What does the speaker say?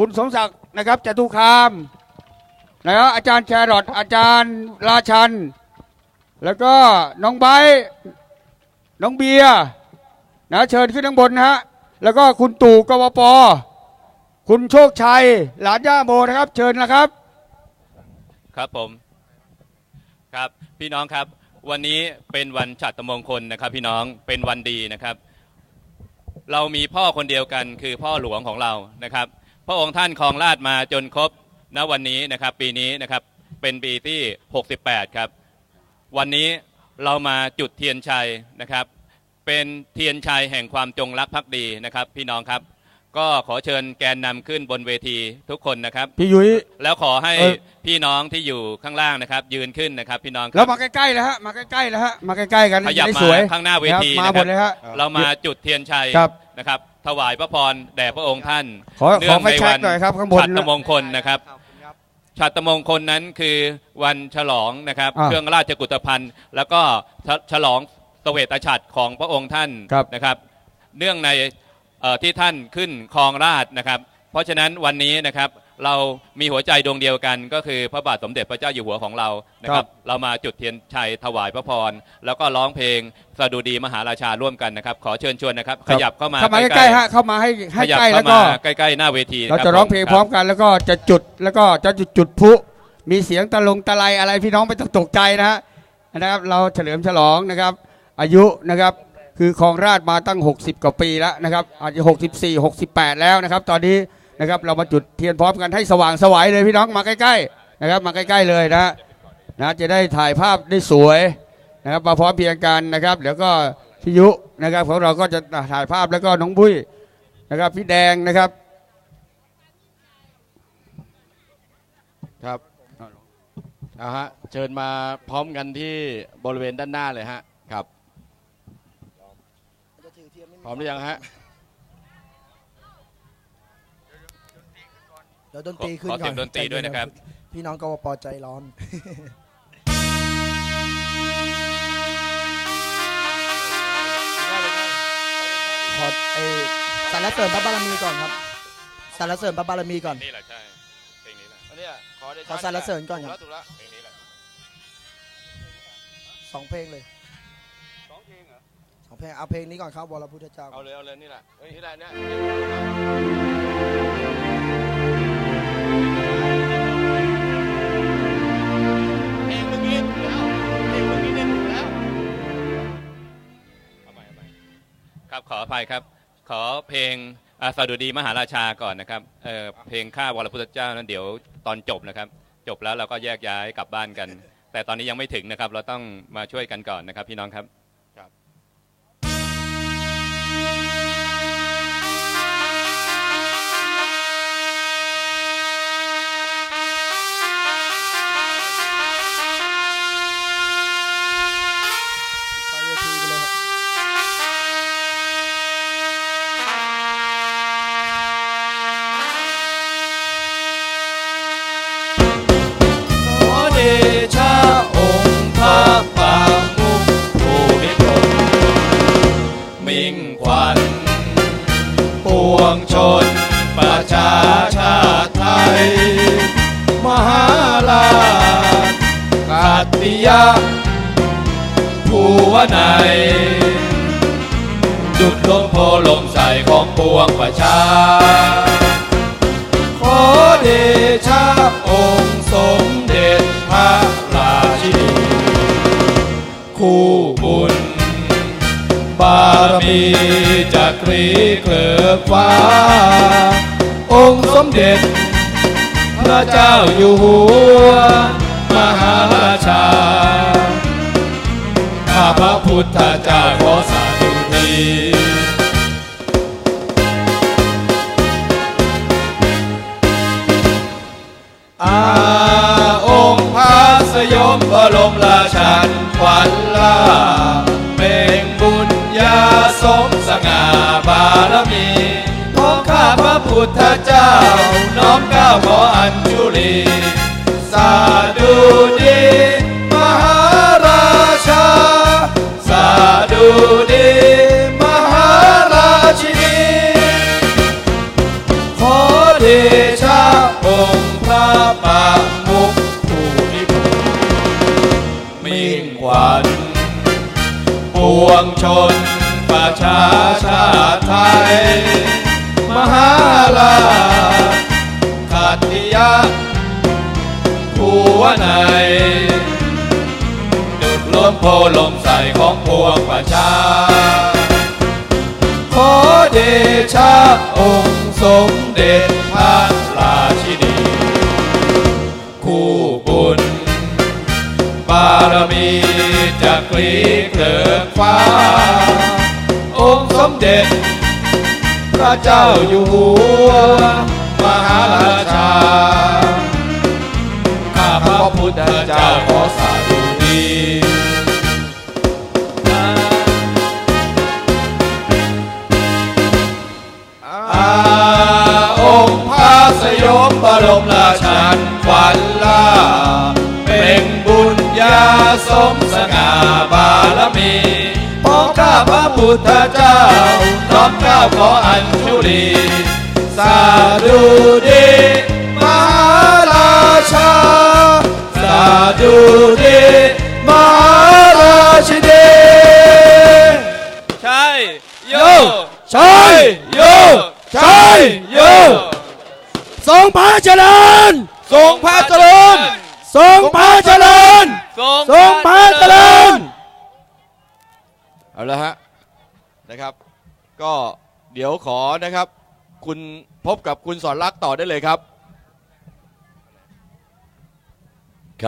คุณสมศักดิ์นะครับจตุคามนะครับอาจารย์แครอทอาจารย์ราชัน แล้วก็น้องไบน้องเบียร์นะเชิญขึ้นข้างบนนะฮะแล้วก็คุณตู่กวปคุณโชคชัย หลานย่าโมนะครับ เชิญนะครับ ครับผม ครับพี่น้องครับ วันนี้เป็นวันฉัตรมงคลนะครับ พี่น้องเป็นวันดีนะครับ เรามีพ่อคนเดียวกันคือพ่อหลวงของเรานะครับ พระองค์ท่านครองราชย์มาจนครบณวันนี้นะครับ ปีนี้นะครับเป็นปีที่ 68 ครับ วันนี้เรามาจุดเทียนชัยนะครับ เป็นเทียนชัยแห่งความจงรักภักดีนะครับ พี่น้องครับ ก็ขอเชิญแกนนำขึ้นบนเวทีทุกคนนะครับ พี่ยุ้ยแล้วขอให้เออพี่น้องที่อยู่ข้างล่างนะครับ ยืนขึ้นนะครับ พี่น้องคแล้รัวบมาใกล้ๆแล้วฮะมาใกล้ๆแล้วฮะมาใกล้ๆกันขยับจะได้มาสวยข้างหน้าเวทีครับมานะหคมรัดเลยฮะเรามาจุดเทียนชัยครับนะครับ ถวายพระพรแด่พระองค์ท่านขอเนื่ขอองไฟในแช็วักหน่อยครับข้างบนฉัตรมงคลนะครับฉัตรมงคลนั้นคือวันฉลองนะครับ อ่าเครื่องราชกุฏภัณฑ์ แล้วก็ฉฉลองเสวตฉัตรของพระองค์ท่านครับ นะครับ เนื่องในเอ่อที่ท่านขึ้นครองราชย์นะครับ เพราะฉะนั้นวันนี้นะครับ เรามีหัวใจดวงเดียวกัน ก็คือพระบาทสมเด็จพระเจ้าอยู่หัวของเรานะครับ เรามาจุดเทียนชัยถวายพระพร แล้วก็ร้องเพลงสดุดีมหาราชาร่วมกันนะครับ ขอเชิญชวนนะครับ ขยับเข้ามาเข้ามาใกล้ๆฮะเข้ามาให้ขให้ยับใกล้เข้าแล้วก็ มาใกล้ๆหน้าเวทีเราคบจะร้องเพลงคบพร้อมกันแล้วก็จะจุดแล้วก็จะจุดจุดพลุมีเสียงตะลงตะไลอะไรพี่น้องไม่ต้องตกใจนะฮะนะครับ เราเฉลิมฉลองนะครับ อายุนะครับคือครองราชย์มาตั้ง 60 กว่าปีแล้วนะครับอาจจะ64 68 แล้วนะครับ ตอนนี้ นะครับเรามาจุดเทียนพร้อมกันให้สว่างสวัยเลยพี่น้องมาใกล้ๆนะครับมาใกล้ๆเลยนะนะจะได้ถ่ายภาพได้สวยนะครับมาพร้อมเพียงกันนะครับเดี๋ยวก็พิยุนะครับของเราก็จะถ่ายภาพแล้วก็น้องบุ้ยนะครับพี่แดงนะครับครับเอาฮะเชิญมาพร้อมกันที่บริเวณด้านหน้าเลยฮะครับพร้อมหรือยังฮะ ดี๋ยวดนตรีขึ้นขอก่เสีอยนงดนตรีด้วยนะครับพี่น้องกวปใจร้อน ขอไอสรรเสริญพระบารมีก่อนครับสรรเสริญพระบารมีก่อน นี่แหละใช่เพลงนี้แหละอันเนี้ยขอได้ขอสรรเสริญก่อนครับ ถูกแล้วเพลงนี้แหละสองเพลงเลยสองเพลงเหรอ สองเพลงเอาเพลงนี้ก่อนครับวรพุทธเจ้าเอาเลย เอาเลย นี่แหละเฮ้ยนี่แหละเนี่ย ออภัยครับ ขอเพลงอาสดุดีมหาราชาก่อนนะครับเออเพลงข้าวรพุทธเจ้านั้นเดี๋ยวตอนจบนะครับ จบแล้วเราก็แยกย้ายกลับบ้านกัน แต่ตอนนี้ยังไม่ถึงนะครับ เราต้องมาช่วยกันก่อนนะครับ พี่น้องครับ ตติยะภูวนัยจุดลมโพลมใสของปวงประชา ขอเดชะองค์สมเด็จพระราชินีคู่บุญ บารมีจักรีเกลือฟ้า องค์สมเด็จ พระเจ้าอยู่หัว มหาราชา ข้าพระพุทธเจ้าขอสาธุทีอาองค์พระสยมบรมราชันขวัญลาเป่งบุญญาสมสง่าบารมีของข้าพระพุทธเจ้า น้อมก้าวขออัญชุลี สาธุดีมหาราชา สาธุดีมหาราชินีขอเดเดชะองค์พระปามุขผู้นิพนธ์มิ่งขวัญปวงชนประชาชาติไทย มหาลาช ภูวนัยดุดล้มโพลมใสของพวงประชา ขอเดชะองค์สมเด็จพระราชินี คู่บุญ บารมีจะกรีเกลิกฟ้า องค์สมเด็จ พระเจ้าอยู่หัวมหา สยมบรมราชันขวัญล่าเป็นบุญญาสมสง่าบารมีของข้าพระพุทธเจ้าน้อมเกล้าขออัญชุลีสาธุดีมหาราชา สาธุดีมหาราชินีใช่โยใช่โยใช่โย ทรงพระเจริญทรงพระเจริญทรงพระเจริญทรงทรงพระเจริญเอาละฮะนะครับ ก็เดี๋ยวขอนะครับ คุณพบกับคุณสอนรักษ์ต่อได้เลยครับ